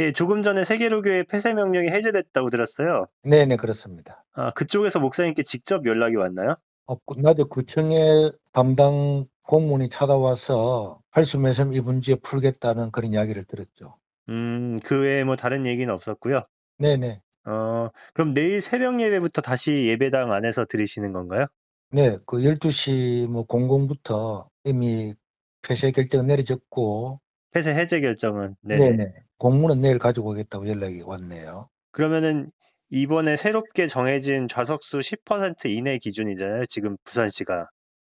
예, 조금 전에 세계로교회 폐쇄 명령이 해제됐다고 들었어요. 네네, 그렇습니다. 아, 그쪽에서 목사님께 직접 연락이 왔나요? 어, 낮에 구청에 담당 공무원이 찾아와서 할수매섬 이 문제 풀겠다는 그런 이야기를 들었죠. 음, 그 외에 뭐 다른 얘기는 없었고요. 네네. 어, 그럼 내일 새벽 예배부터 다시 예배당 안에서 드리시는 건가요? 네, 그 12시 뭐 00부터 이미 폐쇄 결정 내려졌고, 폐쇄 해제 결정은. 네네. 네네. 공문은 내일 가지고 오겠다고 연락이 왔네요. 그러면은 이번에 새롭게 정해진 좌석수 10% 이내 기준이잖아요. 지금 부산시가.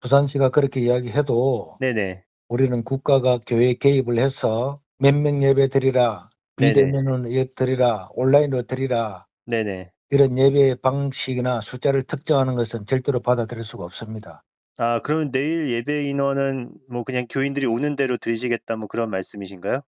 부산시가 그렇게 이야기해도 네네. 우리는 국가가 교회에 개입을 해서 몇 명 예배 드리라. 비대면으로 예 드리라, 온라인으로 드리라, 네네. 이런 예배 방식이나 숫자를 특정하는 것은 절대로 받아들일 수가 없습니다. 아, 그러면 내일 예배 인원은 뭐 그냥 교인들이 오는 대로 드리시겠다 뭐 그런 말씀이신가요?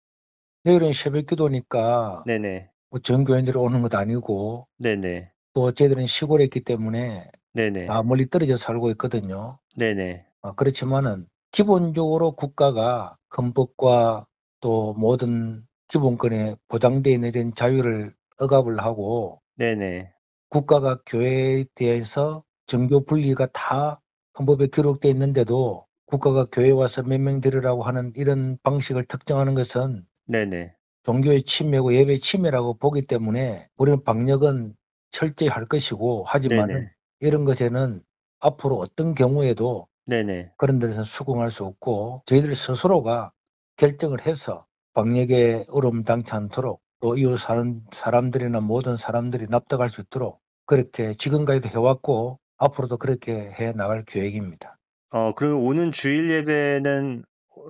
내일은 새벽 기도니까 네네. 뭐 전교인들이 오는 것도 아니고 네네. 또 저희들은 시골에 있기 때문에 네네. 다 멀리 떨어져 살고 있거든요. 네네. 어, 그렇지만은 기본적으로 국가가 헌법과 또 모든 기본권에 보장되어 있는 자유를 억압을 하고 네네. 국가가 교회에 대해서 정교 분리가 다 헌법에 기록되어 있는데도 국가가 교회에 와서 몇 명 들으라고 하는 이런 방식을 특정하는 것은 네네. 종교의 침해고 예배 침해라고 보기 때문에 우리는 방역은 철저히 할 것이고 하지만 네네. 이런 것에는 앞으로 어떤 경우에도 네네. 그런 데서 수긍할 수 없고 저희들 스스로가 결정을 해서 방역에 어려움 당치 않도록 또 이웃 사는 사람들이나 모든 사람들이 납득할 수 있도록 그렇게 지금까지도 해왔고 앞으로도 그렇게 해 나갈 계획입니다. 어, 그럼 오는 주일 예배는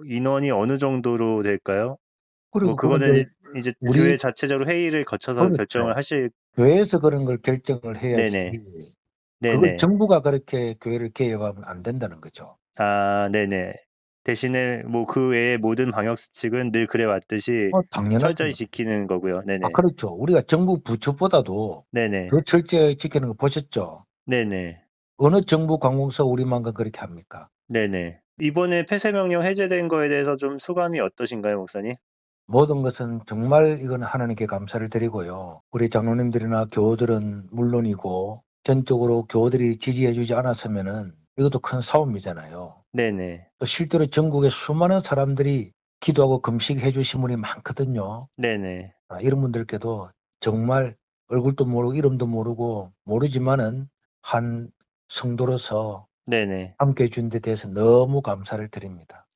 인원이 어느 정도로 될까요? 그리고 뭐 그거는 이제 우리- 교회 자체적으로 회의를 거쳐서 그렇죠. 결정을 하실 교회에서 그런 걸 결정을 해야지 네네. 네네. 정부가 그렇게 교회를 개입하면 안 된다는 거죠. 아, 네네. 대신에 뭐 그 외에 모든 방역 수칙은 늘 그래 왔듯이 어. 철저히 지키는 거고요. 네네. 아, 그렇죠. 우리가 정부 부처보다도 네네. 더 철저히 지키는 거 보셨죠? 네네. 어느 정부 관공서 우리만큼 그렇게 합니까? 네네. 이번에 폐쇄 명령 해제된 거에 대해서 좀 소감이 어떠신가요, 목사님? 모든 것은 정말 이건 하나님께 감사를 드리고요. 우리 장로님들이나 교우들은 물론이고 전적으로 교우들이 지지해주지 않았으면은 이것도 큰 싸움이잖아요. 네네. 또 실제로 전국에 수많은 사람들이 기도하고 금식해 주신 분이 많거든요. 네네. 아, 이런 분들께도 정말 얼굴도 모르고 이름도 모르고 모르지만은 한 성도로서 네네. 함께 해 준 데 대해서 너무 감사를 드립니다.